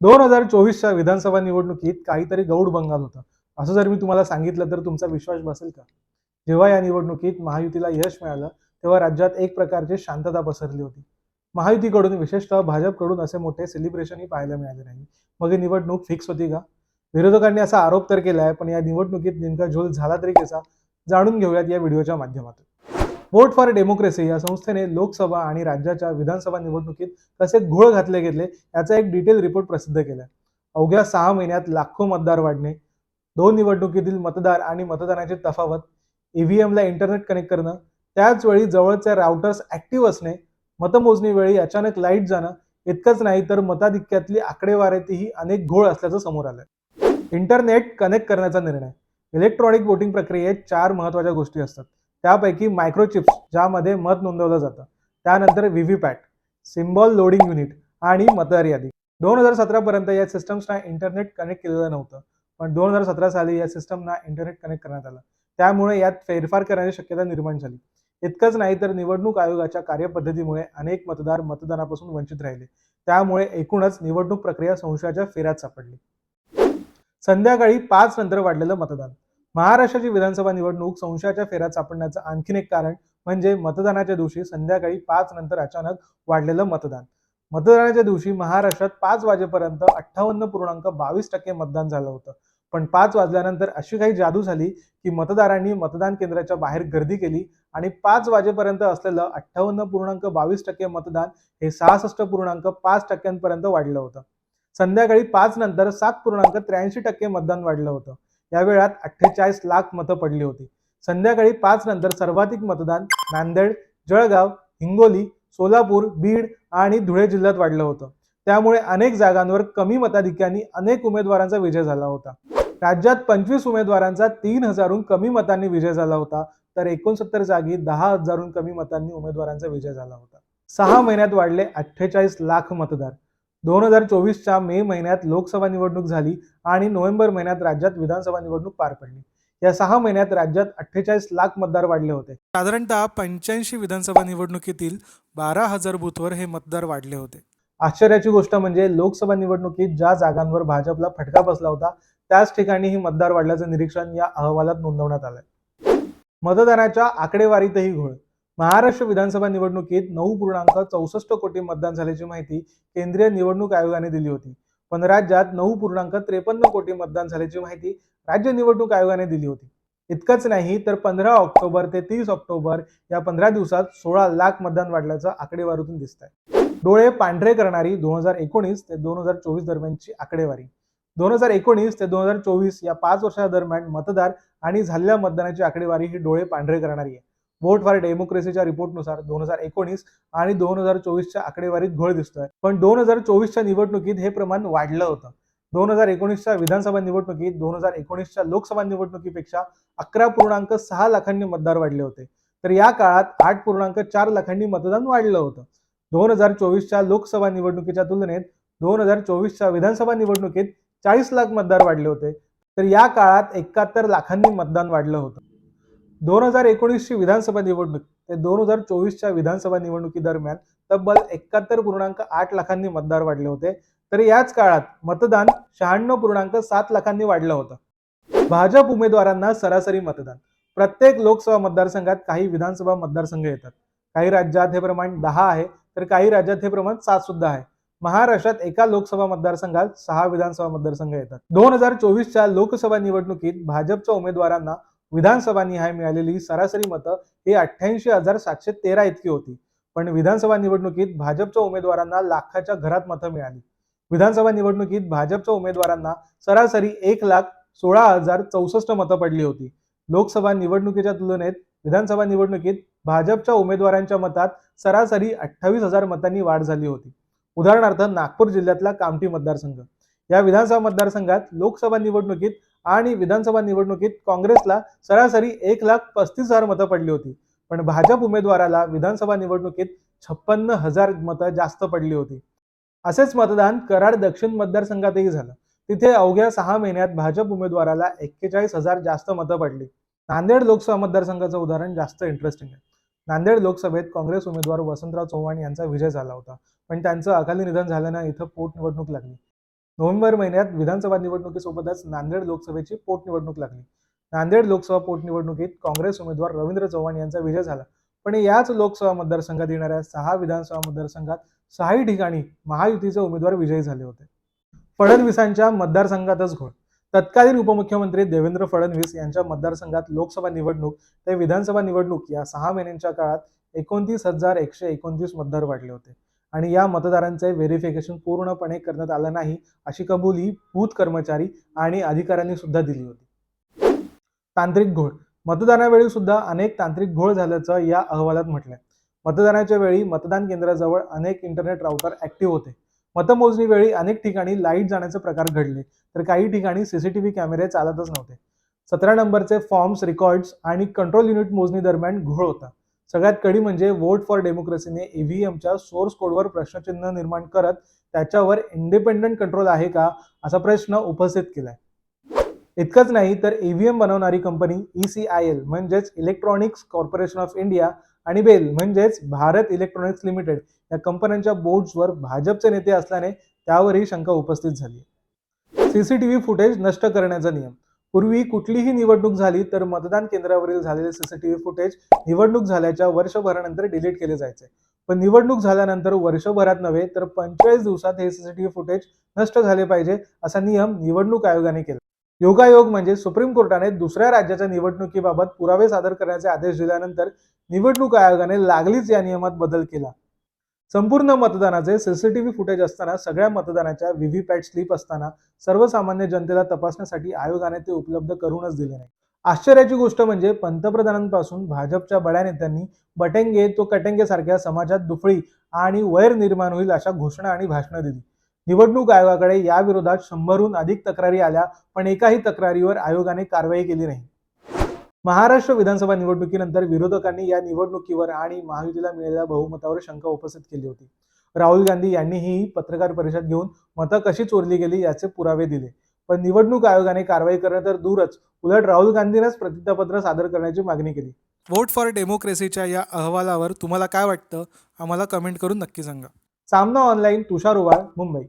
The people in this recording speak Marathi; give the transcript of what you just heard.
दोन हजार चोवीसच्या विधानसभा निवडणुकीत काहीतरी गौड बंगाल होता. असं जर मी तुम्हाला सांगितलं तर तुमचा विश्वास बसेल का? जेव्हा या निवडणुकीत महायुतीला यश मिळालं तेव्हा राज्यात एक प्रकारची शांतता पसरली होती. महायुतीकडून विशेषतः भाजपकडून असे मोठे सेलिब्रेशनही पाहायला मिळाले नाही. मग ही निवडणूक फिक्स होती का? विरोधकांनी असा आरोप तर केला आहे पण या निवडणुकीत नेमका झोल झाला तरी कसा? जाणून घेऊयात या व्हिडिओच्या माध्यमातून. वोट फॉर डेमोक्रेसी या संस्थेने लोकसभा आणि राज्याच्या विधानसभा निवडणुकीत कसे घोळ घातले गेले याचा एक डिटेल रिपोर्ट प्रसिद्ध केला अवघ्या सहा महिन्यात लाखो मतदार वाढणे दोन निवडणुकीतील मतदार आणि मतदानाची तफावत ईव्हीएमला इंटरनेट कनेक्ट करणं त्याच वेळी जवळचे राउटर्स ऍक्टिव्ह असणे मतमोजणी वेळी अचानक लाइट जाणं इतकंच नाही तर मताधिक्यातली आकडेवारीतही अनेक घोळ असल्याचं समोर आलंय. इंटरनेट कनेक्ट करण्याचा निर्णय. इलेक्ट्रॉनिक वोटिंग प्रक्रियेत चार महत्त्वाच्या गोष्टी असतात. त्यापैकी मायक्रोचिप्स ज्यामध्ये मत नोंदवलं जातं. त्यानंतर व्हीव्हीपॅट सिम्बॉल लोडिंग युनिट आणि मतदार यादी. दोन हजार सतरापर्यंत या सिस्टम्सना इंटरनेट कनेक्ट केलेलं नव्हतं. पण दोन हजार सतरा साली या सिस्टमना इंटरनेट कनेक्ट करण्यात आलं. त्यामुळे यात फेरफार करण्याची शक्यता निर्माण झाली. इतकंच नाही तर निवडणूक आयोगाच्या कार्यपद्धतीमुळे अनेक मतदार मतदानापासून वंचित राहिले. त्यामुळे एकूणच निवडणूक प्रक्रिया संशयाच्या फेऱ्यात सापडली. संध्याकाळी पाच नंतर वाढलेलं मतदान. महाराष्ट्राची विधानसभा निवडणूक संशयाच्या फेऱ्यात सापडण्याचं आणखीन एक कारण म्हणजे मतदानाच्या दिवशी संध्याकाळी पाच नंतर अचानक वाढलेलं मतदान. मतदानाच्या दिवशी महाराष्ट्रात पाच वाजेपर्यंत अठ्ठावन्न पूर्णांक बावीस टक्के मतदान झालं होतं. पण पाच वाजल्यानंतर अशी काही जादू झाली की मतदारांनी मतदान केंद्राच्या बाहेर गर्दी केली आणि पाच वाजेपर्यंत असलेलं अठ्ठावन्न पूर्णांक बावीस टक्के मतदान हे सहासष्ट पूर्णांक पाच टक्क्यांपर्यंत वाढलं होतं. संध्याकाळी पाच नंतर सात पूर्णांक त्र्याऐंशी टक्के मतदान वाढलं होतं. या वेळात अठ्ठेचाळीस लाख मतं पडली होती. संध्याकाळी पाच नंतर सर्वाधिक मतदान नांदेड जळगाव हिंगोली सोलापूर बीड आणि धुळे जिल्ह्यात वाढलं होतं. त्यामुळे अनेक जागांवर कमी मताधिक्यांनी अनेक उमेदवारांचा विजय झाला होता. राज्यात पंचवीस उमेदवारांचा तीन हजारहून कमी मतांनी विजय झाला होता. तर एकोणसत्तर जागी दहा हजारहून कमी मतांनी उमेदवारांचा विजय झाला होता. सहा महिन्यात वाढले अठ्ठेचाळीस लाख मतदार. दोन हजार चोवीसच्या मे महिन्यात लोकसभा निवडणूक झाली आणि नोव्हेंबर महिन्यात राज्यात विधानसभा निवडणूक पार पडली. या सहा महिन्यात राज्यात अठ्ठेचाळीस लाख मतदार वाढले होते. साधारणतः पंच्याऐंशी विधानसभा निवडणुकीतील बारा हजार बूथवर हे मतदार वाढले होते. आश्चर्याची गोष्ट म्हणजे लोकसभा निवडणुकीत ज्या जागांवर भाजपला फटका बसला होता त्याच ठिकाणी ही मतदार वाढल्याचं निरीक्षण या अहवालात नोंदवण्यात आलंय. मतदानाच्या आकडेवारीतही घोळ महाराष्ट्र विधानसभा निवडणुकीत नऊ पूर्णांक चौसष्ट कोटी मतदान झाल्याची माहिती केंद्रीय निवडणूक आयोगाने दिली होती. पण राज्यात नऊ पूर्णांक त्रेपन्न कोटी मतदान झाल्याची माहिती राज्य निवडणूक आयोगाने दिली होती. इतकंच नाही तर पंधरा ऑक्टोबर ते तीस ऑक्टोबर या पंधरा दिवसात सोळा लाख मतदान वाढल्याचं आकडेवारीतून दिसत आहे डोळे पांढरे करणारी दोन हजार एकोणीस ते दोन हजार चोवीस दरम्यानची आकडेवारी. दोन हजार एकोणीस ते दोन हजार चोवीस या पाच वर्षा दरम्यान मतदार आणि झालेल्या मतदानाची आकडेवारी ही डोळे पांढरे करणारी आहे. वोट फॉर डेमोक्रेसीच्या रिपोर्टनुसार दोन हजार एकोणीस आणि दोन हजार चोवीसच्या आकडेवारीत घोळ दिसतोय. पण दोन हजार चोवीसच्या निवडणुकीत हे प्रमाण वाढलं होतं. दोन हजार एकोणीसच्या विधानसभा निवडणुकीत दोन हजार एकोणीसच्या लोकसभा निवडणुकीपेक्षा अकरा पूर्णांक सहा लाखांनी मतदार वाढले होते. तर या काळात आठ पूर्णांक चार लाखांनी मतदान वाढलं होतं. दोन हजार चोवीसच्या लोकसभा निवडणुकीच्या तुलनेत दोन हजार चोवीसच्या विधानसभा निवडणुकीत चाळीस लाख मतदार वाढले होते. तर या काळात एकाहत्तर लाखांनी मतदान वाढलं होतं. दोन हजार एकोणीसची विधानसभा निवडणूक ते दोन हजार चोवीसच्या विधानसभा निवडणुकी दरम्यान तब्बल एकाहत्तर पूर्णांक आठ लाखांनी मतदार वाढले होते. तर याच काळात मतदान शहाण्णव पूर्णांक सात लाखांनी वाढलं होतं. भाजप उमेदवारांना सरासरी मतदान. प्रत्येक लोकसभा मतदारसंघात काही विधानसभा मतदारसंघ येतात. काही राज्यात हे प्रमाण दहा आहे तर काही राज्यात हे प्रमाण सात सुद्धा आहे. महाराष्ट्रात एका लोकसभा मतदारसंघात सहा विधानसभा मतदारसंघ येतात. दोन हजार चोवीसच्या लोकसभा निवडणुकीत भाजपच्या उमेदवारांना विधानसभानिहाय मिळालेली सरासरी मतं हे अठ्ठ्याऐंशी हजार सातशे तेरा इतकी होती. पण विधानसभा निवडणुकीत भाजपच्या उमेदवारांना लाखाच्या घरात मतं मिळाली. विधानसभा निवडणुकीत भाजपच्या उमेदवारांना सरासरी एक लाख सोळा हजार चौसष्ट मतं पडली होती. लोकसभा निवडणुकीच्या तुलनेत विधानसभा निवडणुकीत भाजपच्या उमेदवारांच्या मतात सरासरी अठ्ठावीस हजार मतांनी वाढ झाली होती. उदाहरणार्थ नागपूर जिल्ह्यातला कामठी मतदारसंघ. या विधानसभा मतदारसंघात लोकसभा निवडणुकीत आणि विधानसभा निवडणुकीत काँग्रेसला सरासरी एक लाख पस्तीस हजार मतं पडली होती. पण भाजप उमेदवाराला विधानसभा निवडणुकीत छप्पन्न हजार मतं जास्त पडली होती. असेच मतदान कराड दक्षिण मतदारसंघातही झालं. तिथे अवघ्या सहा महिन्यात भाजप उमेदवाराला एक्केचाळीस हजार जास्त मतं पडली. नांदेड लोकसभा मतदारसंघाचं उदाहरण जास्त इंटरेस्टिंग आहे. नांदेड लोकसभेत काँग्रेस उमेदवार वसंतराव चव्हाण यांचा विजय झाला होता. पण त्यांचं अकाली निधन झाल्यानं इथं पोटनिवडणूक लागली. नोव्हेंबर महिन्यात विधानसभा निवडणुकीसोबतच नांदेड लोकसभेची पोटनिवडणूक लागली. नांदेड लोकसभा पोटनिवडणुकीत काँग्रेस उमेदवार रवींद्र चव्हाण यांचा विजय झाला. पण याच लोकसभा मतदारसंघात येणाऱ्या सहा विधानसभा मतदारसंघात सहाही ठिकाणी महायुतीचे उमेदवार विजयी झाले होते. फडणवीसांच्या मतदारसंघातच घोळ. तत्कालीन उपमुख्यमंत्री देवेंद्र फडणवीस यांच्या मतदारसंघात लोकसभा निवडणूक ते विधानसभा निवडणूक या सहा महिन्यांच्या काळात एकोणतीस हजार एकशे एकोणतीस मतदार वाढले होते. आणि या मतदारांचे व्हेरिफिकेशन पूर्णपणे करण्यात आलं नाही अशी कबुली बूथ कर्मचारी आणि अधिकाऱ्यांनी सुद्धा दिली होती. तांत्रिक घोळ. मतदानावेळी सुद्धा अनेक तांत्रिक घोळ झाल्याचं या अहवालात म्हटलंय. मतदानाच्या वेळी मतदान केंद्राजवळ अनेक इंटरनेट राऊटर ऍक्टिव्ह होते. मतमोजणीवेळी अनेक ठिकाणी लाइट जाण्याचे प्रकार घडले तर काही ठिकाणी सीसीटीव्ही कॅमेरे चालतच नव्हते. सतरा नंबरचे फॉर्म्स रेकॉर्ड्स आणि कंट्रोल युनिट मोजणी दरम्यान घोळ होता. सगळ्यात कडी म्हणजे वोट फॉर डेमोक्रेसीने ईव्हीएमच्या सोर्स कोडवर प्रश्नचिन्ह निर्माण करत त्याच्यावर इंडिपेंडंट कंट्रोल आहे का असा प्रश्न उपस्थित केलाय. इतकंच नाही तर ईव्हीएम बनवणारी company E C I L म्हणजेच इलेक्ट्रॉनिक्स कॉर्पोरेशन ऑफ इंडिया आणि बेल म्हणजेच भारत इलेक्ट्रॉनिक्स लिमिटेड या कंपन्यांच्या बोर्ड्सवर भाजपचे नेते असल्याने त्यावरही शंका उपस्थित झाली सीसीटीव्ही फुटेज नष्ट करण्याचा नियम. पूर्वी कुठलीही निवडणूक झाली तर मतदान केंद्रावरील झालेले सीसीटीव्ही फुटेज निवडणूक झाल्याच्या वर्षभरानंतर डिलीट केले जायचे. पण निवडणूक झाल्यानंतर वर्षभरात नव्हे तर पंचेचाळीस दिवसात हे सीसीटीव्ही फुटेज नष्ट झाले पाहिजे असा नियम निवडणूक आयोगाने केला. योगायोग म्हणजे सुप्रीम कोर्टाने दुसऱ्या राज्याच्या निवडणुकीबाबत पुरावे सादर करण्याचे आदेश दिल्यानंतर निवडणूक आयोगाने लागलीच या नियमात बदल केला. संपूर्ण मतदानाचे सीसीटीव्ही फुटेज असताना सगळ्या मतदानाच्या व्हीव्हीपॅट स्लिप असताना सर्वसामान्य जनतेला तपासण्यासाठी आयोगाने ते उपलब्ध करूनच दिले नाही. आश्चर्याची गोष्ट म्हणजे पंतप्रधानांपासून भाजपच्या बड्या नेत्यांनी बटेंगे तो कटेंगे सारख्या समाजात दुफळी आणि वैर निर्माण होईल अशा घोषणा आणि भाषणं दिली. निवडणूक आयोगाकडे या विरोधात शंभरहून अधिक तक्रारी आल्या पण एकाही तक्रारीवर आयोगाने कारवाई केली नाही. महाराष्ट्र विधानसभा निवडणुकीनंतर विरोधकांनी या निवडणुकीवर आणि महायुतीला मिळालेल्या बहुमतावर शंका उपस्थित केली होती. राहुल गांधी यांनीही पत्रकार परिषद घेऊन मतं कशी चोरली गेली याचे पुरावे दिले. पण निवडणूक आयोगाने कारवाई करणं तर दूरच. उलट राहुल गांधींनाच प्रतिज्ञापत्र सादर करण्याची मागणी केली. वोट फॉर डेमोक्रेसीच्या या अहवालावर तुम्हाला काय वाटतं? आम्हाला कमेंट करून नक्की सांगा. सामना ऑनलाईन तुषार उबाळ मुंबई.